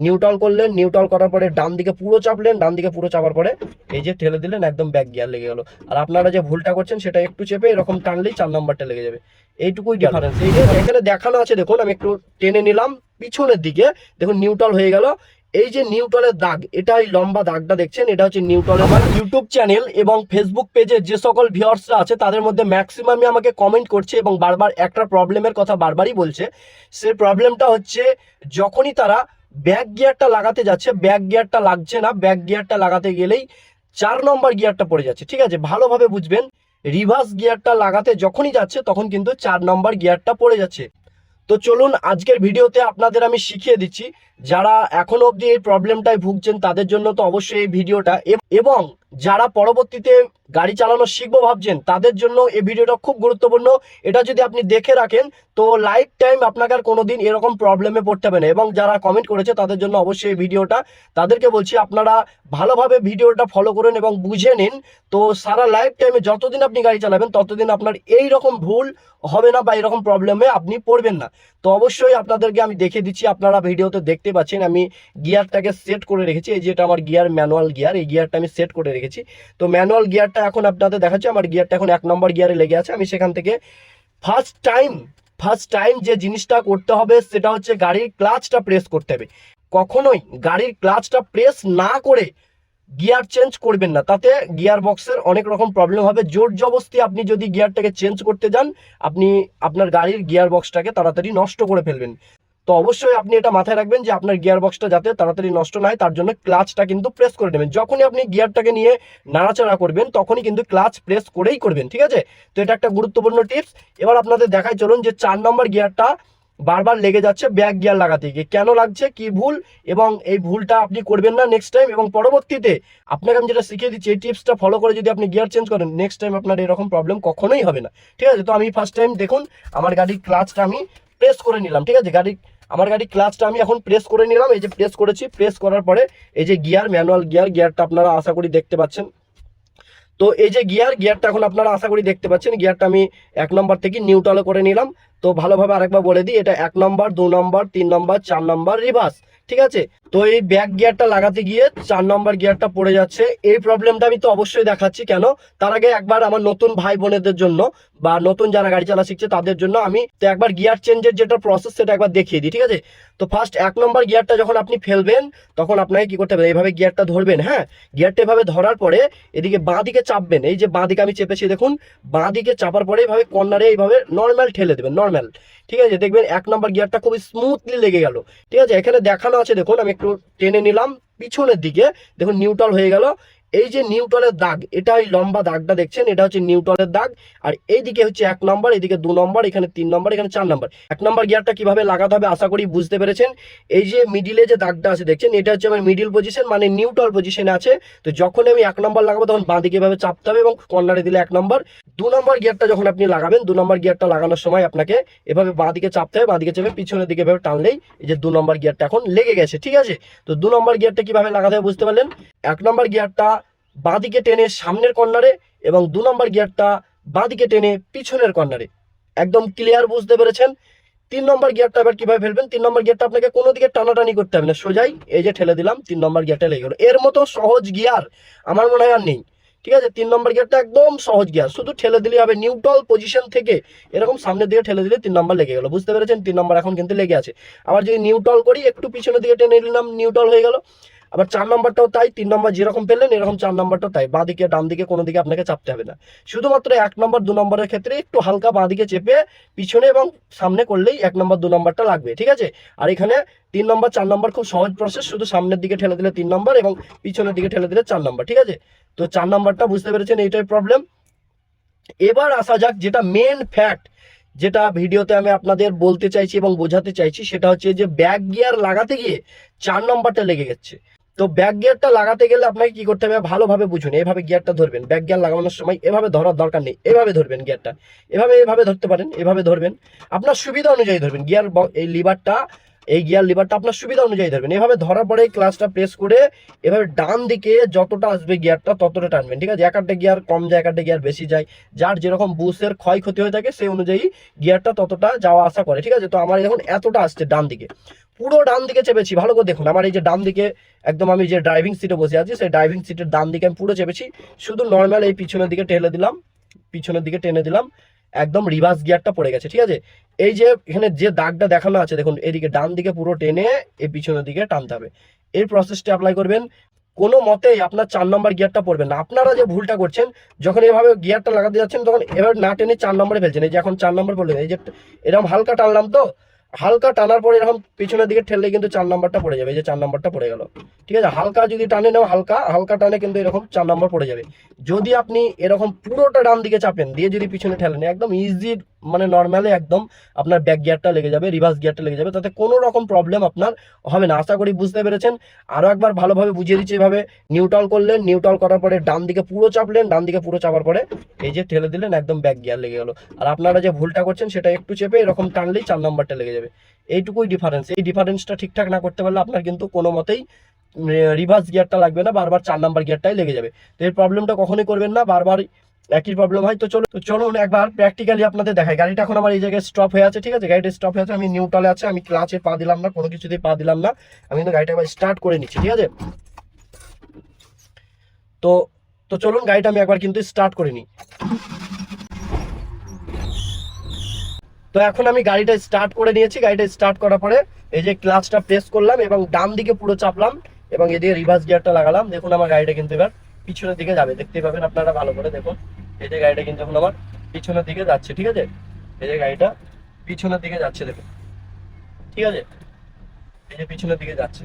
Neutral করলেন neutral করার পরে ডান দিকে পুরো চাপলেন ডান দিকে পুরো চাপার পরে এই যে ঠেলে দিলেন একদম ব্যাক গিয়ার লেগে গেল। আর আপনারা যে ভুলটা করছেন সেটা একটু চেপে এরকম টানলেই চার নাম্বারটা লেগে যাবে। এইটুকুই ডিফারেন্স এই যে এখানে দেখানো আছে দেখুন আমি একটু টেনে নিলাম পিছনের দিকে দেখুন নিউট্রাল হয়ে গেল। এই যে নিউট্রালের দাগ এটা এই লম্বা দাগটা দেখছেন এটা হচ্ছে নিউট্রাল আমার ইউটিউব চ্যানেল এবং ফেসবুক পেজে যে সকল ভিউয়ার্সরা আছে তাদের মধ্যে ম্যাক্সিমামই আমাকে কমেন্ট করছে এবং বারবার একটা প্রবলেমের কথা বারবারই বলছে। সেই প্রবলেমটা হচ্ছে যখনই তারা ব্যাক গিয়ারটা লাগাতে যাচ্ছে, ব্যাক গিয়ারটা লাগছে না, ব্যাক গিয়ারটা লাগাতে গেলেই চার নম্বর গিয়ারটা পড়ে যাচ্ছে, ঠিক আছে? ভালোভাবে বুঝবেন, রিভার্স গিয়ারটা লাগাতে যখনই যাচ্ছে, তখন কিন্তু চার নম্বর গিয়ারটা পড়ে যাচ্ছে। তো চলুন, আজকের ভিডিওতে আপনাদের আমি শিখিয়ে দিচ্ছি, যারা এখনও অবধি এই প্রবলেমটায় ভুগছেন, তাদের জন্য তো অবশ্যই এই ভিডিওটা, এবং যারা পরবর্তীতে গাড়ি চালানো শিখব ভাবছেন, তাদের জন্য এই ভিডিওটা খুব গুরুত্বপূর্ণ। এটা যদি আপনি দেখে রাখেন, তো লাইফ টাইম আপনাকে আর কোনো দিন এরকম প্রবলেমে পড়তে হবে না। এবং যারা কমেন্ট করেছে, তাদের জন্য অবশ্যই এই ভিডিওটা। তাদেরকে বলছি, আপনারা ভালোভাবে ভিডিওটা ফলো করুন এবং বুঝে নিন। তো সারা লাইফ টাইমে যতদিন আপনি গাড়ি চালাবেন, ততদিন আপনার এই রকম ভুল হবে না বা এরকম প্রবলেমে আপনি পড়বেন না। তো অবশ্যই আপনাদেরকে আমি দেখে দিচ্ছি, আপনারা ভিডিওতে দেখতে পাচ্ছেন, আমি গিয়ারটাকে সেট করে রেখেছি। এই যেটা আমার গিয়ার ম্যানুয়াল গিয়ার এই গিয়ারটা আমি সেট করে রেখেছি। তো ম্যানুয়াল গিয়ারটা এখন আপনাদের দেখাচ্ছি। আমার গিয়ারটা এখন এক নম্বর গিয়ারে লেগে আছে। আমি সেখান থেকে ফার্স্ট টাইম ফার্স্ট টাইম যে জিনিসটা করতে হবে সেটা হচ্ছে গাড়ির ক্লাচটা প্রেস করতে হবে। কখনোই গাড়ির ক্লাচটা প্রেস না করে গিয়ার চেঞ্জ করবেন না। তাতে গিয়ার বক্সের অনেক রকম প্রবলেম হবে। জোর জবস্তি আপনি যদি গিয়ারটাকে চেঞ্জ করতে যান, আপনি আপনার গাড়ির গিয়ার বক্সটাকে তাড়াতাড়ি নষ্ট করে ফেলবেন। তো অবশ্যই আপনি এটা মাথায় রাখবেন যে আপনার গিয়ার বক্সটা যাতে তাড়াতাড়ি নষ্ট না হয়, তার জন্য ক্লাচটা কিন্তু প্রেস করে নেবেন। যখনই আপনি গিয়ারটাকে নিয়ে নাড়াচাড়া করবেন, তখনই কিন্তু ক্লাচ প্রেস করেই করবেন, ঠিক আছে? তো এটা একটা গুরুত্বপূর্ণ টিপস এবার আপনাদের দেখাই চলুন যে চার নম্বর গিয়ারটা বারবার লেগে যাচ্ছে ব্যাক গিয়ার লাগাতে গিয়ে। কেন লাগছে? কি ভুল? এবং এই ভুলটা আপনি করবেন না নেক্সট টাইম এবং পরবর্তীতে আপনাকে আমি যেটা শিখিয়ে দিচ্ছি, এই টিপসটা ফলো করে যদি আপনি গিয়ার চেঞ্জ করেন নেক্সট টাইম আপনার এরকম প্রবলেম কখনোই হবে না, ঠিক আছে? তো আমি ফার্স্ট টাইম দেখুন, আমার গাড়ির ক্লাচটা আমি প্রেস করে নিলাম, ঠিক আছে? গাড়ি আমার গাড়ি ক্লাচটা আমি এখন প্রেস করে নিলাম, এই যে প্রেস করেছি প্রেস করার পরে এই যে গিয়ার ম্যানুয়াল গিয়ার গিয়ারটা আপনারা আশা করি দেখতে পাচ্ছেন। তো এই যে গিয়ার গিয়ারটা এখন আপনারা আশা করি দেখতে পাচ্ছেন গিয়ারটা আমি এক নম্বর থেকে নিউট্রালে করে নিলাম। তো ভালোভাবে আরেকবার বলে দিই, এটা এক নম্বর দু নম্বর তিন নম্বর চার নম্বর রিভার্স ঠিক আছে? তো এই ব্যাক গিয়ারটা লাগাতে গিয়ে চার নম্বর গিয়ারটা পড়ে যাচ্ছে। এই প্রবলেমটা আমি তো অবশ্যই দেখাচ্ছি কেন? তার আগে একবার আমার নতুন ভাই বোনেদের জন্য বা নতুন যারা গাড়ি চালা শিখছে তাদের জন্য আমি তো একবার গিয়ার চেঞ্জের যেটা প্রসেস সেটা একবার দেখিয়ে দিই, ঠিক আছে? তো ফার্স্ট এক নম্বর গিয়ারটা যখন আপনি ফেলবেন, তখন আপনাকে কি করতে হবে? এইভাবে গিয়ারটা ধরবেন হ্যাঁ? গিয়ারটা এভাবে ধরার পরে এদিকে বাঁ দিকে চাপবেন। এই যে বাঁ দিকে আমি চেপেছি, দেখুন, বাঁ দিকে চাপার পরে এইভাবে কর্নারে এইভাবে নর্মাল ঠেলে দেবেন নর্মাল ঠিক আছে? দেখবেন এক নম্বর গিয়ারটা খুবই স্মুথলি লেগে গেল, ঠিক আছে? এখানে দেখানো আছে, দেখুন, আমি একটু টেনে নিলাম পিছনের দিকে। দেখুন নিউট্রাল হয়ে গেল। এই যে নিউট্রালের দাগ, এটা এই লম্বা দাগটা দেখছেন, এটা হচ্ছে নিউট্রালের দাগ, আর এইদিকে হচ্ছে এক নম্বর, এইদিকে দু নম্বর, এখানে তিন নম্বর, এখানে চার নম্বর। এক নম্বর গিয়ারটা কীভাবে লাগাতে হবে আশা করি বুঝতে পেরেছেন। এই যে মিডিলে যে দাগটা আছে দেখছেন, এটা হচ্ছে আমার মিডিল পজিশন মানে নিউট্রাল পজিশনে আছে। তো যখন আমি এক নম্বর লাগাবো, তখন বাঁ দিকে এভাবে চাপতে হবে এবং কর্নারে দিলে এক নম্বর। দু নম্বর গিয়ারটা যখন আপনি লাগাবেন, দু নম্বর গিয়ারটা লাগানোর সময় আপনাকে এভাবে বাঁ দিকে চাপতে হবে, বাঁ দিকে চেপে পিছনের দিকে এভাবে টানলেই এই যে দু নম্বর গিয়ারটা এখন লেগে গেছে, ঠিক আছে? তো দু নম্বর গিয়ারটা কীভাবে লাগাতে হবে বুঝতে পারলেন? এক নম্বর গিয়ারটা বাঁদিকে টেনে সামনের কর্নারে এবং দু নম্বর গিয়ারটা বাঁদিকে টেনে পিছনের কর্নারে। একদম ক্লিয়ার বুঝতে পেরেছেন? তিন নম্বর গিয়ারটা এবার কীভাবে ফেলবেন? তিন নম্বর গিয়ারটা আপনাকে কোনো দিকে টানাটানি করতে হবে না। সোজাই এই যে ঠেলে দিলাম, তিন নম্বর গিয়ারটা লেগে গেলো। এর মতো সহজ গিয়ার আমার মনে হয় আর নেই। ঠিক আছে? তিন নম্বর গিয়ারটা একদম সহজ গিয়ার। শুধু ঠেলে দিলেই হবে। নিউট্রাল পজিশন থেকে এরকম সামনের দিকে ঠেলে দিলে তিন নম্বর লেগে গেলো। বুঝতে পেরেছেন? তিন নম্বর এখন কিন্তু লেগে আছে। আবার যদি নিউট্রাল করি, একটু পিছনের দিকে টেনে নিলাম নিউট্রাল হয়ে গেল। আবার চার নম্বরটাও তাই, তিন নম্বর যেরকম পেলেন এরকম চার নম্বরটাও তাই। বাঁ দিকে, ডান দিকে কোনো দিকে আপনাকে চাপতে হবে না। শুধুমাত্র এক নম্বর, দু নম্বরের ক্ষেত্রে একটু হালকা বাঁ দিকে চেপে পিছনে এবং সামনে করলেই এক নম্বর, দু নম্বরটা লাগবে, ঠিক আছে? আর এখানে তিন নম্বর, চার নম্বর খুব সহজ প্রসেস শুধু সামনের দিকে ঠেলে দিলে তিন নম্বর এবং পিছনের দিকে ঠেলে দিলে চার নম্বর, ঠিক আছে? তো চার নম্বরটা বুঝতে পেরেছেন এইটাই প্রবলেম এবার আসা যাক যেটা মেন ফ্যাক্ট যেটা ভিডিওতে আমি আপনাদের বলতে চাইছি এবং বোঝাতে চাইছি, সেটা হচ্ছে যে ব্যাক গিয়ার লাগাতে গিয়ে চার নম্বরটা লেগে গেছে। তো ব্যাক গিয়ারটা লাগাতে গেলে আপনাকে কি করতে হবে? ভালোভাবে বুঝুন, এভাবে গিয়ারটা ধরবেন। ব্যাক গিয়ার লাগানোর সময় এভাবে ধরার দরকার নেই। এভাবে ধরবেন গিয়ারটা এভাবে এভাবে ধরতে পারেন, এভাবে ধরবেন। আপনার সুবিধা অনুযায়ী ধরবেন। গিয়ার এই লিভারটা এই গিয়ার লিভারটা আপনার সুবিধা অনুযায়ী ধরবেন। এভাবে ধরার পরে ক্লাসটা প্রেস করে এভাবে ডান দিকে যতটা আসবে গিয়ারটা ততটা টানবেন, ঠিক আছে? এক একটা গিয়ার কম যায়, এক একটা গিয়ার বেশি যায়। যার যেরকম বুসের ক্ষয়ক্ষতি হয়ে থাকে, সেই অনুযায়ী গিয়ারটা ততটা যাওয়া আসা করে, ঠিক আছে? তো আমার এখন এতটা আসছে ডান দিকে। পুরো ডান দিকে চেপেছি, ভালো করে দেখুন। আমার এই যে ডান দিকে একদম আমি যে ড্রাইভিং সিটে বসে আছি, সেই ড্রাইভিং সিটের ডান দিকে আমি পুরো চেপেছি। শুধু নর্মাল এই পিছনের দিকে ঠেলে দিলাম, পিছনের দিকে টেনে দিলাম। একদম রিভার্স গিয়ারটা পড়ে গেছে, ঠিক আছে? এই যে এখানে যে দাগটা দেখানো আছে, দেখুন, এদিকে ডান দিকে পুরো টেনে এই পিছনের দিকে টানতে হবে। এই প্রসেসটা অ্যাপ্লাই করবেন। কোনো মতেই আপনার চার নম্বর গিয়ারটা পড়বে না। আপনারা যে ভুলটা করছেন, যখন এভাবে গিয়ারটা লাগাতে যাচ্ছেন, তখন এবার না টেনে চার নম্বরে ফেলছেন। এই যে এখন চার নম্বর পড়লেন এই যে এরকম হালকা টানলাম তো হালকা টানার পরে এরকম পিছনের দিকে ঠেললে কিন্তু চার নাম্বারটা পড়ে যাবে, এই যে চার নাম্বারটা পড়ে গেল। ঠিক আছে? হালকা যদি টানে নাও, হালকা হালকা টানে কিন্তু এরকম চার নাম্বার পড়ে যাবে। যদি আপনি এরকম পুরোটা ডান দিকে চাপেন, দিয়ে যদি পিছনে ঠেলেন একদম ইজি মানে নর্মালি একদম আপনার ব্যাক গিয়ারটা লেগে যাবে রিভার্স গিয়ারটা লেগে যাবে, তাতে কোনো রকম প্রবলেম আপনার হবে না। আশা করি বুঝতে পেরেছেন। আরও একবার ভালোভাবে বুঝিয়ে দিচ্ছি এভাবে। নিউট্রাল করলেন নিউট্রাল করার পরে ডান দিকে পুরো চাপলেন, ডান দিকে পুরো চাপার পরে এই যে ঠেলে দিলেন, একদম ব্যাক গিয়ার লেগে গেল। আর আপনারা যে ভুলটা করছেন, সেটা একটু চেপে এরকম টানলেই চার নম্বরটা লেগে যাবে। এইটুকুই ডিফারেন্স এই ডিফারেন্সটা ঠিকঠাক না করতে পারলে আপনার কিন্তু কোনো মতেই রিভার্স গিয়ারটা লাগবে না, বারবার চার নাম্বার গিয়ারটাই লেগে যাবে। তো এই প্রবলেমটা কখনোই করবেন না, বারবার একই প্রবলেম হয়। তো চলো তো চলুন একবার প্র্যাকটিক্যালি আপনাদের দেখাই। গাড়িটা এখন আমার এই জায়গায় স্টপ হয়ে আছে, ঠিক আছে? গাড়িটা স্টপ হয়ে আছে, আমি নিউট্রালে আছে, আমি ক্লাচে পা দিলাম না, কোনো কিছুতেই পা দিলাম না। আমি কিন্তু গাড়িটা একবার স্টার্ট করে নিচ্ছি, ঠিক আছে? তো তো চলুন, গাড়িটা আমি একবার কিন্তু স্টার্ট করে নিই। তো এখন আমি গাড়িটা স্টার্ট করে নিয়েছি। গাড়িটা স্টার্ট করার পরে এই যে ক্লাচটা প্রেস করলাম এবং ডান দিকে পুরো চাপলাম এবং এদিকে রিভার্স গিয়ারটা লাগালাম। দেখুন আমার গাড়িটা কিন্তু এবার পিছনের দিকে যাবে। দেখতে পাবেন আপনারা ভালো করে। দেখুন, এই যে গাড়িটা কিন্তু এখন আমার পিছনের দিকে যাচ্ছে, ঠিক আছে? এই যে গাড়িটা পিছনের দিকে যাচ্ছে, দেখুন। ঠিক আছে? এই যে পিছনের দিকে যাচ্ছে।